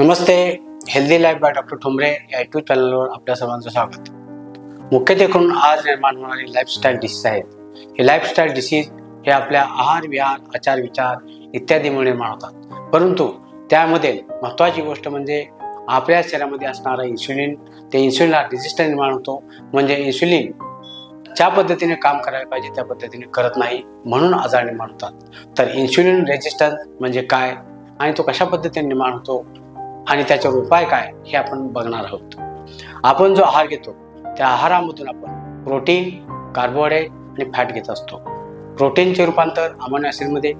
Namaste healthy life by doctor Thombare या YouTube चॅनलवर आपल्या सर्वांचं स्वागत. मुख्यत्वे करून आज निर्माण होणारी लाईफस्टाईल डिसीज आहेत. हे लाईफस्टाईल डिसीज हे आपल्या आहार विहार आचार विचार इत्यादीमुळे निर्माण होतात. परंतु त्यामध्ये महत्त्वाची गोष्ट म्हणजे आपल्या शरीरामध्ये असणारं इन्सुलिन ते इन्सुलिनला रेजिस्टन्स निर्माण होतो. म्हणजे इन्सुलिन ज्या पद्धतीने काम करायला पाहिजे त्या पद्धतीने करत नाही म्हणून आजार निर्माण होतात. तर इन्सुलिन रेजिस्टन्स म्हणजे काय? आणि तो कशा पद्धतीने निर्माण होतो? आणि त्याच्यावर उपाय काय हे आपण बघणार आहोत. आपण जो आहार घेतो त्या आहारामधून आपण प्रोटीन कार्बोहायड्रेट आणि फॅट घेत असतो. प्रोटीनचे रूपांतर अमोनो ॲसिडमध्ये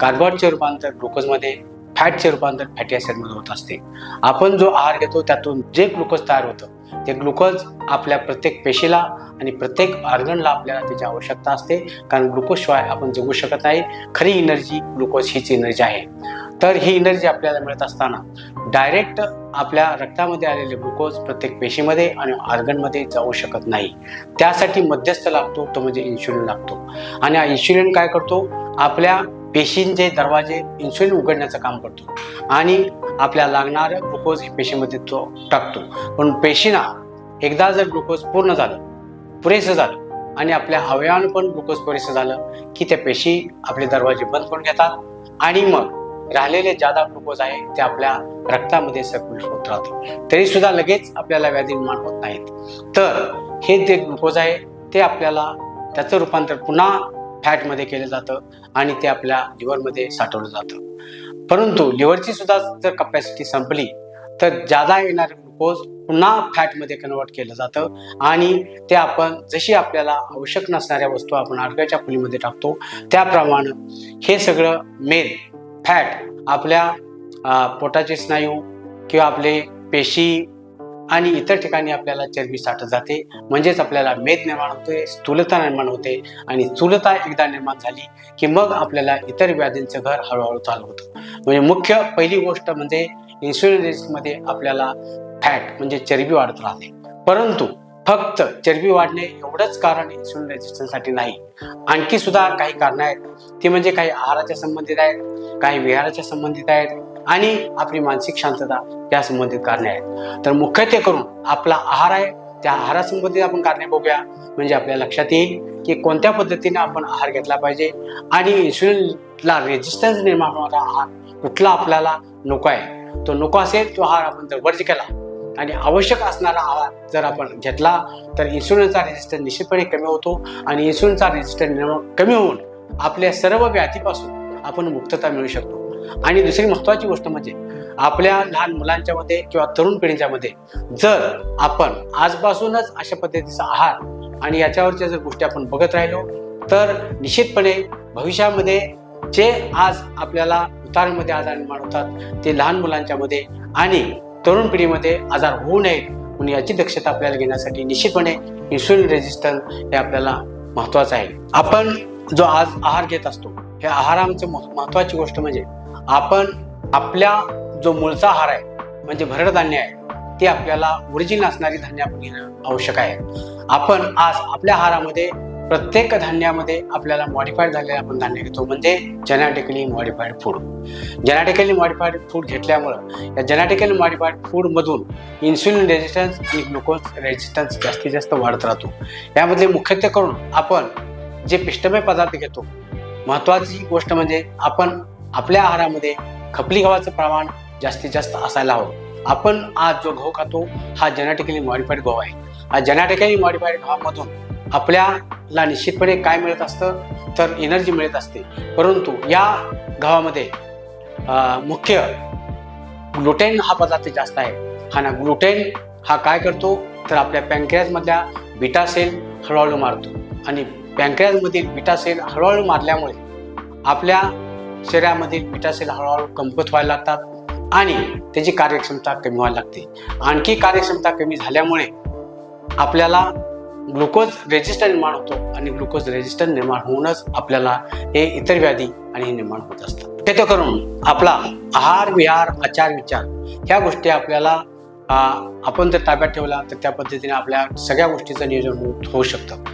कार्बोहायड्रेटचे रूपांतर ग्लुकोजमध्ये फॅटचे रूपांतर फॅटी ॲसिडमध्ये होत असते. आपण जो आहार घेतो त्यातून जे ग्लुकोज तयार होतं ते ग्लुकोज आपल्या प्रत्येक पेशीला आणि प्रत्येक ऑर्गनला आपल्याला त्याची आवश्यकता असते. कारण ग्लुकोजशिवाय आपण जगू शकत नाही. खरी एनर्जी ग्लुकोज हीच एनर्जी आहे. तर ही एनर्जी आपल्याला मिळत असताना डायरेक्ट आपल्या रक्तामध्ये आलेले ग्लुकोज प्रत्येक पेशीमध्ये आणि ऑर्गनमध्ये जाऊ शकत नाही. त्यासाठी मध्यस्थ लागतो तो म्हणजे इन्शुलिन लागतो. आणि हा इन्शुलिन काय करतो? आपल्या पेशींचे दरवाजे इन्शुलिन उघडण्याचं काम करतो. आणि आपल्या लागणारं ग्लुकोज हे पेशीमध्ये तो टाकतो. पण पेशीना एकदा जर ग्लुकोज पूर्ण झालं पुरेसं झालं आणि आपल्या अवयवानं पण ग्लुकोज पुरेसं झालं की त्या पेशी आपले दरवाजे बंद करून घेतात आणि मग राहिलेले जादा ग्लुकोज आहे ते आपल्या रक्तामध्ये सर्क्युलेट होत राहतं. तरी सुद्धा लगेच आपल्याला व्याधी निर्माण होत नाहीत. तर हे जे ग्लुकोज आहे ते आपल्याला त्याचं रूपांतर पुन्हा फॅटमध्ये केलं जातं आणि ते आपल्या लिव्हरमध्ये साठवलं जातं. परंतु लिव्हरची सुद्धा जर कपॅसिटी संपली तर जादा येणारे ग्लुकोज पुन्हा फॅटमध्ये कन्वर्ट केलं जातं आणि ते आपण जशी आपल्याला आवश्यक नसणाऱ्या वस्तू आपण अर्ध्याच्या खोलीमध्ये टाकतो त्याप्रमाणे हे सगळं मेल फॅट आपल्या पोटाचे स्नायू किंवा आपले पेशी आणि इतर ठिकाणी आपल्याला चरबी साठत जाते. म्हणजेच आपल्याला मेद निर्माण होते स्थूलता निर्माण होते आणि स्थूलता एकदा निर्माण झाली की मग आपल्याला इतर व्याधींचं घर हळूहळू चालू होतं. म्हणजे मुख्य पहिली गोष्ट म्हणजे इन्सुलिन रेजिस्टमध्ये आपल्याला फॅट म्हणजे चरबी वाढत राहते. परंतु फक्त चरबी वाढणे एवढंच कारण इन्सुलिन रेजिस्टन्ससाठी नाही. आणखी सुद्धा काही कारणं आहेत. ती म्हणजे काही आहाराच्या संबंधित आहेत काही विहाराच्या संबंधित आहेत आणि आपली मानसिक शांतता या संबंधित कारणे आहेत. तर मुख्यत्वे करून आपला आहार आहे त्या आहारासंबंधित आपण कारणे बघूया. म्हणजे आपल्या लक्षात येईल की कोणत्या पद्धतीने आपण आहार घेतला पाहिजे आणि इन्सुलिनला रेजिस्टन्स निर्माण होणारा आहार कुठला आपल्याला नको आहे. तो नको असेल तो आहार आपण जर वर्ज केला आणि आवश्यक असणारा आहार जर आपण घेतला तर इन्सुलिनचा रेजिस्टन्स निश्चितपणे कमी होतो आणि इन्सुलिनचा रेजिस्टन्स कमी होऊन आपल्या सर्व व्याधीपासून आपण मुक्तता मिळू शकतो. आणि दुसरी महत्वाची गोष्ट म्हणजे आपल्या लहान मुलांच्या मध्ये किंवा तरुण पिढीच्या मध्ये जर आपण आजपासूनच अशा पद्धतीचा आहार आणि याच्यावरच्या जर गोष्टी आपण बघत राहिलो तर निश्चितपणे भविष्यामध्ये जे आज आपल्याला उतारामध्ये आजार निर्माण होतात ते लहान मुलांच्या मध्ये आणि तरुण पिढीमध्ये आजार होऊ नयेत म्हणून याची दक्षता आपल्याला घेण्यासाठी निश्चितपणे इन्सुलिन रेजिस्टन्स हे आपल्याला महत्वाचं आहे. आपण जो आज आहार घेत असतो हे आहार आमचं महत्वाची गोष्ट म्हणजे आपण आपल्या जो मूळचा आहार आहे म्हणजे भरड धान्य आहे ते आपल्याला ओरिजिन असणारी धान्य आपण घेणं आवश्यक आहे. आपण आज आपल्या आहारामध्ये प्रत्येक धान्यामध्ये आपल्याला मॉडिफाईड झालेले आपण धान्य घेतो. म्हणजे genetically modified food genetically modified food घेतल्यामुळं या जेनॅटिकली मॉडिफाईड फूडमधून इन्सुलिन रेजिस्टन्स आणि ग्लुकोज रेजिस्टन्स जास्तीत जास्त वाढत राहतो. यामध्ये मुख्यत्वे करून आपण जे पिष्टमय पदार्थ घेतो महत्वाची गोष्ट म्हणजे आपण आपल्या आहारामध्ये खपली गव्हाचं प्रमाण जास्तीत जास्त असायला हवं. आपण आज जो गहू खातो हा जेनेटिकली मॉडिफाईड गहू आहे. हा जेनेटिकली मॉडिफाईड गव्हामधून आपल्याला निश्चितपणे काय मिळत असतं? तर एनर्जी मिळत असते. परंतु या गव्हामध्ये मुख्य ग्लुटेन हा पदार्थ जास्त आहे. हा ना ग्लुटेन हा काय करतो? तर आपल्या पँक्रियाजमधल्या बिटा सेल हळूहळू मारतो. आणि पँक्रियाजमधील बीटा सेल हळूहळू मारल्यामुळे आपल्या शरीरामधील पिठासेल हळूहळू कमकुवत व्हायला लागतात आणि त्याची कार्यक्षमता कमी व्हायला लागते. आणखी कार्यक्षमता कमी झाल्यामुळे आपल्याला ग्लुकोज रेजिस्टन्स निर्माण होतो आणि ग्लुकोज रेजिस्टन्स निर्माण होऊनच आपल्याला हे इतर व्याधी आणि हे निर्माण होत असतात. ते करून आपला आहार विहार आचार विचार ह्या गोष्टी आपल्याला आपण जर ताब्यात ठेवला तर त्या पद्धतीने आपल्या सगळ्या गोष्टीचं नियोजन होऊ- होऊ शकतं.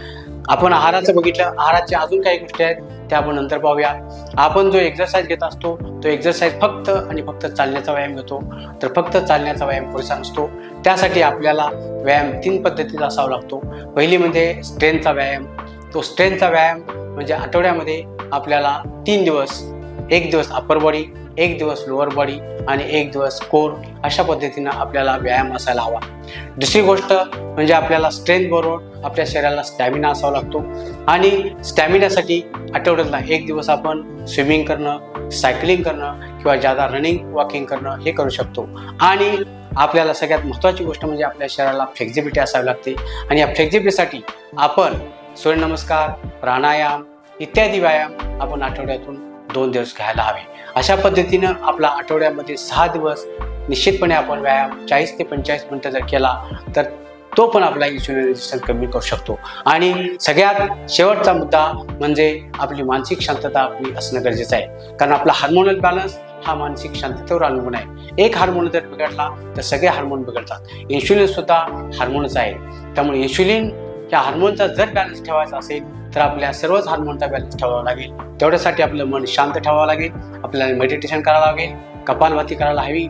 आपण आहाराचं बघितलं आहाराच्या अजून काही गोष्टी आहेत ते आपण नंतर पाहूया. आपण जो एक्झरसाइज घेत असतो तो एक्झरसाइज फक्त आणि फक्त चालण्याचा व्यायाम घेतो. तर फक्त चालण्याचा व्यायाम पुरेसा नसतो. त्यासाठी आपल्याला व्यायाम तीन पद्धतीचा असावा लागतो. पहिली म्हणजे स्ट्रेंथचा व्यायाम. तो स्ट्रेंथचा व्यायाम म्हणजे आठवड्यामध्ये आपल्याला तीन दिवस एक दिवस अप्पर बॉडी एक दिवस लोअर बॉडी आणि एक दिवस कोर अशा पद्धतीनं आपल्याला व्यायाम असायला हवा. दुसरी गोष्ट म्हणजे आपल्याला स्ट्रेंथ बरोबर आपल्या शरीराला स्टॅमिना असावा लागतो. आणि स्टॅमिनासाठी आठवड्यातला एक दिवस आपण स्विमिंग करणं सायकलिंग करणं किंवा जादा रनिंग वॉकिंग करणं हे करू शकतो. आणि आपल्याला सगळ्यात महत्त्वाची गोष्ट म्हणजे आपल्या शरीराला फ्लेक्झिबिलिटी असावी लागते. आणि या फ्लेक्झिबिलिटीसाठी आपण सूर्यनमस्कार प्राणायाम इत्यादी व्यायाम आपण आठवड्यातून दोन दिवस घ्यायला हवे. अशा पद्धतीनं आपला आठवड्यामध्ये सहा दिवस निश्चितपणे आपण व्यायाम चाळीस ते पंचेचाळीस मिनटं जर केला तर तो पण आपला इन्शुलिन रेजिस्टन्स कमी करू शकतो. आणि सगळ्यात शेवटचा मुद्दा म्हणजे आपली मानसिक शांतता आपली असणं गरजेचं आहे. कारण आपला हार्मोनल बॅलन्स हा मानसिक शांततेवर अवलंबून आहे. एक हार्मोन जर बिघडला तर सगळे हार्मोन बिघडतात. इन्शुलिन सुद्धा हार्मोनच आहे. त्यामुळे इन्शुलिन या हार्मोनचा जर बॅलन्स ठेवायचा असेल तर आपल्या सर्वच हार्मोनचा बॅलन्स ठेवावा लागेल. तेवढ्यासाठी आपलं मन शांत ठेवावं लागेल. आपल्याला मेडिटेशन करावं लागेल. कपालभाती करायला हवी.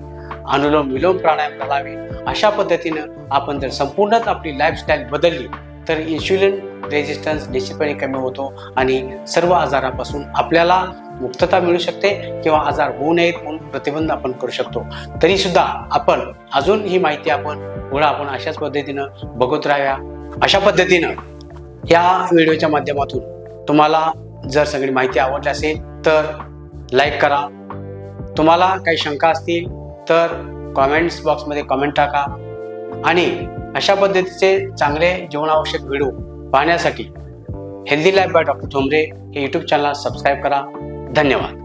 अनुलोम विलोम प्राणायाम करायला हवे. अशा पद्धतीनं आपण जर संपूर्णच आपली लाईफस्टाईल बदलली तर इन्शुलिन रेजिस्टन्स निश्चितपणे कमी होतो आणि सर्व आजारापासून आपल्याला मुक्तता मिळू शकते किंवा आजार होऊ नयेत म्हणून प्रतिबंध आपण करू शकतो. तरी सुद्धा आपण अजून ही माहिती आपण पुढं आपण अशाच पद्धतीनं बघत राहाव्या अशा पद्धतीनं या व्हिडिओच्या माध्यमातून तुम्हाला जर सगळी माहिती आवडली असेल तर लाईक करा. तुम्हाला काही शंका असतील तर कॉमेंट्स बॉक्समध्ये कॉमेंट टाका. आणि अशा पद्धतीचे चांगले जीवनावश्यक व्हिडिओ पाहण्यासाठी healthy life by doctor Thombare हे यूट्यूब चॅनल सबस्क्राईब करा. धन्यवाद.